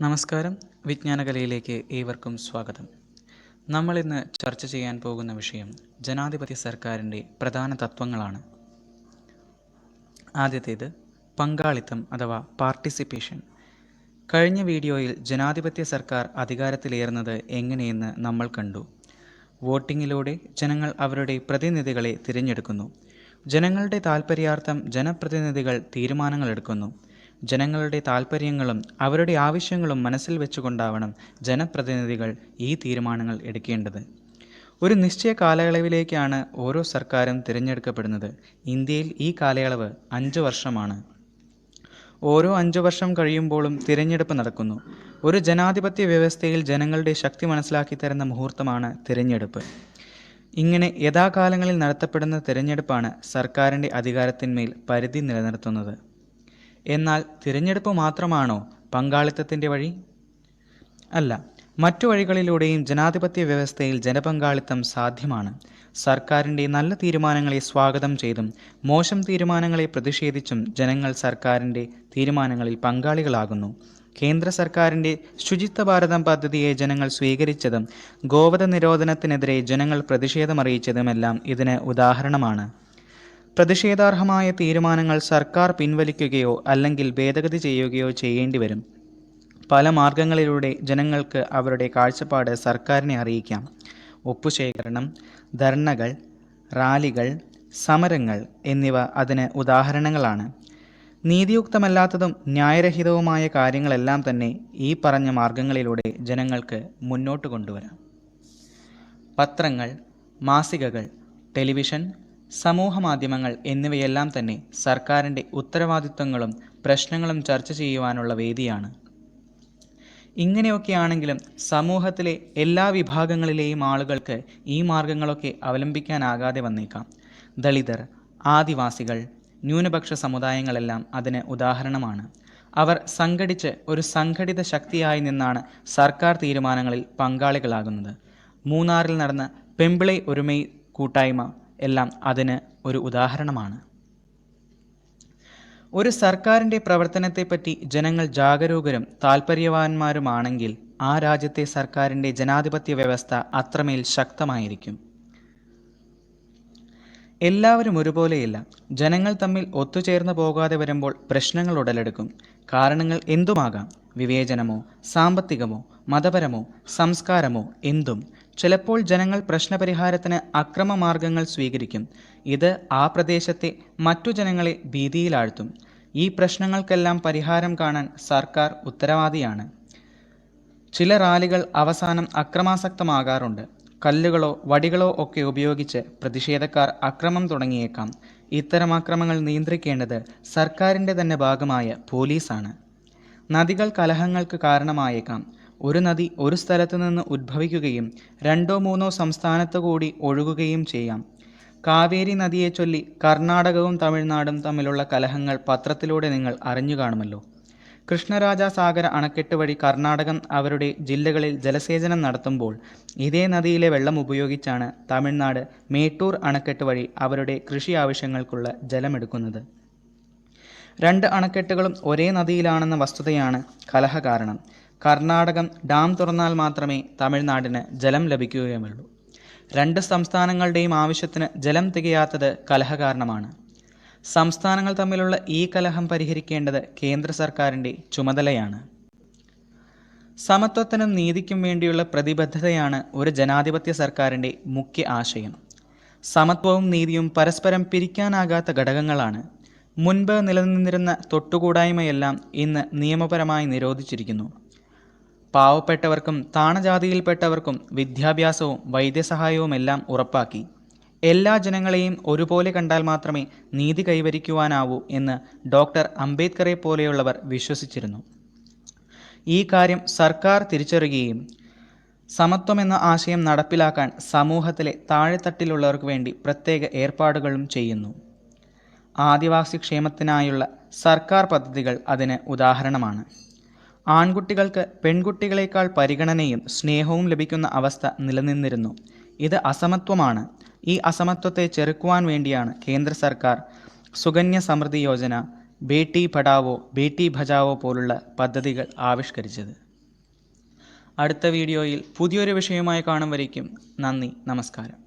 നമസ്കാരം. വിജ്ഞാനകലയിലേക്ക് ഏവർക്കും സ്വാഗതം. നമ്മൾ ഇന്ന് ചർച്ച ചെയ്യാൻ പോകുന്ന വിഷയം ജനാധിപത്യ സർക്കാരിന്റെ പ്രധാന തത്വങ്ങളാണ്. ആദ്യത്തേത് പങ്കാളിത്തം അഥവാ പാർട്ടിസിപ്പേഷൻ. കഴിഞ്ഞ വീഡിയോയിൽ ജനാധിപത്യ സർക്കാർ അധികാരത്തിലേറുന്നത് എങ്ങനെയെന്ന് നമ്മൾ കണ്ടു. വോട്ടിങ്ങിലൂടെ ജനങ്ങൾ അവരുടെ പ്രതിനിധികളെ തിരഞ്ഞെടുക്കുന്നു. ജനങ്ങളുടെ താൽപ്പര്യാർത്ഥം ജനപ്രതിനിധികൾ തീരുമാനങ്ങൾ എടുക്കുന്നു ജനങ്ങളുടെ താൽപ്പര്യങ്ങളും അവരുടെ ആവശ്യങ്ങളും മനസ്സിൽ വെച്ചുകൊണ്ടാവണം ജനപ്രതിനിധികൾ ഈ തീരുമാനങ്ങൾ എടുക്കേണ്ടത്. ഒരു നിശ്ചയ കാലയളവിലേക്കാണ് ഓരോ സർക്കാരും തിരഞ്ഞെടുക്കപ്പെടുന്നത്. ഇന്ത്യയിൽ ഈ കാലയളവ് അഞ്ച് വർഷമാണ്. ഓരോ അഞ്ചു വർഷം കഴിയുമ്പോഴും തിരഞ്ഞെടുപ്പ് നടക്കുന്നു. ഒരു ജനാധിപത്യ വ്യവസ്ഥയിൽ ജനങ്ങളുടെ ശക്തി മനസ്സിലാക്കി തരുന്ന മുഹൂർത്തമാണ് തിരഞ്ഞെടുപ്പ്. ഇങ്ങനെ യഥാകാലങ്ങളിൽ നടത്തപ്പെടുന്ന തിരഞ്ഞെടുപ്പാണ് സർക്കാരിന്റെ അധികാരത്തിന്മേൽ പരിധി നിലനിർത്തുന്നത്. എന്നാൽ തിരഞ്ഞെടുപ്പ് മാത്രമാണോ പങ്കാളിത്തത്തിന്റെ വഴി? അല്ല മറ്റു വഴികളിലൂടെയും ജനാധിപത്യ വ്യവസ്ഥയിൽ ജനപങ്കാളിത്തം സാധ്യമാണ്. സർക്കാരിന്റെ നല്ല തീരുമാനങ്ങളെ സ്വാഗതം ചെയ്തും മോശം തീരുമാനങ്ങളെ പ്രതിഷേധിച്ചും ജനങ്ങൾ സർക്കാരിന്റെ തീരുമാനങ്ങളിൽ പങ്കാളികളാകുന്നു. കേന്ദ്ര സർക്കാരിന്റെ ശുചിത്വ ഭാരതം പദ്ധതിയെ ജനങ്ങൾ സ്വീകരിച്ചതും ഗോവധ നിരോധനത്തിനെതിരെ ജനങ്ങൾ പ്രതിഷേധമറിയിച്ചതുമെല്ലാം ഇതിന് ഉദാഹരണമാണ്. പ്രതിഷേധാർഹമായ തീരുമാനങ്ങൾ സർക്കാർ പിൻവലിക്കുകയോ അല്ലെങ്കിൽ ഭേദഗതി ചെയ്യുകയോ ചെയ്യേണ്ടി വരും. പല മാർഗങ്ങളിലൂടെ ജനങ്ങൾക്ക് അവരുടെ കാഴ്ചപ്പാട് സർക്കാരിനെ അറിയിക്കാം. ഒപ്പുശേഖരണം ധർണകൾ റാലികൾ സമരങ്ങൾ എന്നിവ അതിന് ഉദാഹരണങ്ങളാണ്. നീതിയുക്തമല്ലാത്തതും ന്യായരഹിതവുമായ കാര്യങ്ങളെല്ലാം തന്നെ ഈ പറഞ്ഞ മാർഗങ്ങളിലൂടെ ജനങ്ങൾക്ക് മുന്നോട്ട് കൊണ്ടുവരാം. പത്രങ്ങൾ മാസികകൾ ടെലിവിഷൻ സമൂഹ മാധ്യമങ്ങൾ എന്നിവയെല്ലാം തന്നെ സർക്കാരിന്റെ ഉത്തരവാദിത്വങ്ങളും പ്രശ്നങ്ങളും ചർച്ച ചെയ്യുവാനുള്ള വേദിയാണ്. ഇങ്ങനെയൊക്കെയാണെങ്കിലും സമൂഹത്തിലെ എല്ലാ വിഭാഗങ്ങളിലെയും ആളുകൾക്ക് ഈ മാർഗങ്ങളൊക്കെ അവലംബിക്കാനാകാതെ വന്നേക്കാം. ദളിതർ ആദിവാസികൾ ന്യൂനപക്ഷ സമുദായങ്ങളെല്ലാം അതിന് ഉദാഹരണമാണ്. അവർ സംഘടിച്ച് ഒരു സംഘടിത ശക്തിയായി നിന്നാണ് സർക്കാർ തീരുമാനങ്ങളിൽ പങ്കാളികളാകുന്നത്. മൂന്നാറിൽ നടന്ന പെമ്പിളൈ ഒരുമൈ കൂട്ടായ്മ എല്ലാം അതിന് ഒരു ഉദാഹരണമാണ്. ഒരു സർക്കാരിന്റെ പ്രവർത്തനത്തെപ്പറ്റി ജനങ്ങൾ ജാഗരൂകരും താൽപ്പര്യവാന്മാരുമാണെങ്കിൽ ആ രാജ്യത്തെ സർക്കാരിന്റെ ജനാധിപത്യ വ്യവസ്ഥ അത്രമേൽ ശക്തമായിരിക്കും. എല്ലാവരും ഒരുപോലെയില്ല. ജനങ്ങൾ തമ്മിൽ ഒത്തുചേർന്ന് പോകാതെ വരുമ്പോൾ പ്രശ്നങ്ങൾ ഉടലെടുക്കും. കാരണങ്ങൾ എന്തുമാകാം? വിവേചനമോ സാമ്പത്തികമോ മതപരമോ സംസ്കാരമോ എന്തും. ചിലപ്പോൾ ജനങ്ങൾ പ്രശ്നപരിഹാരത്തിന് അക്രമമാർഗങ്ങൾ സ്വീകരിക്കും. ഇത് ആ പ്രദേശത്തെ മറ്റു ജനങ്ങളെ ഭീതിയിലാഴ്ത്തും. ഈ പ്രശ്നങ്ങൾക്കെല്ലാം പരിഹാരം കാണാൻ സർക്കാർ ഉത്തരവാദിയാണ്. ചില റാലികൾ അവസാനം അക്രമാസക്തമാകാറുണ്ട്. കല്ലുകളോ വടികളോ ഒക്കെ ഉപയോഗിച്ച് പ്രതിഷേധക്കാർ അക്രമം തുടങ്ങിയേക്കാം. ഇത്തരം അക്രമങ്ങൾ നിയന്ത്രിക്കേണ്ടത് സർക്കാരിന്റെ തന്നെ ഭാഗമായ പോലീസാണ്. നദികൾ കലഹങ്ങൾക്ക് കാരണമായേക്കാം. ഒരു നദി ഒരു സ്ഥലത്തു നിന്ന് ഉദ്ഭവിക്കുകയും രണ്ടോ മൂന്നോ സംസ്ഥാനത്ത് കൂടി ഒഴുകുകയും ചെയ്യാം. കാവേരി നദിയെ ചൊല്ലി കർണാടകവും തമിഴ്നാടും തമ്മിലുള്ള കലഹങ്ങൾ പത്രത്തിലൂടെ നിങ്ങൾ അറിഞ്ഞു കാണുമല്ലോ. കൃഷ്ണരാജ സാഗര അണക്കെട്ട് വഴി കർണാടകം അവരുടെ ജില്ലകളിൽ ജലസേചനം നടത്തുമ്പോൾ ഇതേ നദിയിലെ വെള്ളം ഉപയോഗിച്ചാണ് തമിഴ്നാട് മേട്ടൂർ അണക്കെട്ട് വഴി അവരുടെ കൃഷി ആവശ്യങ്ങൾക്കുള്ള ജലമെടുക്കുന്നത്. രണ്ട് അണക്കെട്ടുകളും ഒരേ നദിയിലാണെന്ന വസ്തുതയാണ് കലഹ കാരണം കർണാടകം ഡാം തുറന്നാൽ മാത്രമേ തമിഴ്നാടിന് ജലം ലഭിക്കുകയുമുള്ളൂ രണ്ട് സംസ്ഥാനങ്ങളുടെയും ആവശ്യത്തിന് ജലം തികയാത്തത് കലഹ കാരണമാണ് സംസ്ഥാനങ്ങൾ തമ്മിലുള്ള ഈ കലഹം പരിഹരിക്കേണ്ടത് കേന്ദ്ര സർക്കാരിന്റെ ചുമതലയാണ്. സമത്വത്തിനും നീതിക്കും വേണ്ടിയുള്ള പ്രതിബദ്ധതയാണ് ഒരു ജനാധിപത്യ സർക്കാരിന്റെ മുഖ്യ ആശയം. സമത്വവും നീതിയും പരസ്പരം പിരിക്കാനാകാത്ത ഘടകങ്ങളാണ്. മുൻപ് നിലനിന്നിരുന്ന തൊട്ടുകൂടായ്മയെല്ലാം ഇന്ന് നിയമപരമായി നിരോധിച്ചിരിക്കുന്നു. പാവപ്പെട്ടവർക്കും താണജാതിയിൽപ്പെട്ടവർക്കും വിദ്യാഭ്യാസവും വൈദ്യസഹായവുമെല്ലാം ഉറപ്പാക്കി. എല്ലാ ജനങ്ങളെയും ഒരുപോലെ കണ്ടാൽ മാത്രമേ നീതി കൈവരിക്കുവാനാവൂ എന്ന് ഡോക്ടർ അംബേദ്കറെ പോലെയുള്ളവർ വിശ്വസിച്ചിരുന്നു. ഈ കാര്യം സർക്കാർ തിരിച്ചറിയുകയും സമത്വമെന്ന ആശയം നടപ്പിലാക്കാൻ സമൂഹത്തിലെ താഴെത്തട്ടിലുള്ളവർക്ക് വേണ്ടി പ്രത്യേക ഏർപ്പാടുകളും ചെയ്യുന്നു. ആദിവാസി ക്ഷേമത്തിനായുള്ള സർക്കാർ പദ്ധതികൾ അതിന് ഉദാഹരണമാണ്. ആൺകുട്ടികൾക്ക് പെൺകുട്ടികളേക്കാൾ പരിഗണനയും സ്നേഹവും ലഭിക്കുന്ന അവസ്ഥ നിലനിന്നിരുന്നു. ഇത് അസമത്വമാണ്. ഈ അസമത്വത്തെ ചെറുക്കുവാൻ വേണ്ടിയാണ് കേന്ദ്ര സർക്കാർ സുകന്യ സമൃദ്ധി യോജന ബേട്ടി പഠാവോ ബേട്ടി ഭജാവോ പോലുള്ള പദ്ധതികൾ ആവിഷ്കരിച്ചത്. അടുത്ത വീഡിയോയിൽ പുതിയൊരു വിഷയമായി കാണും വരയ്ക്കും നന്ദി. നമസ്കാരം.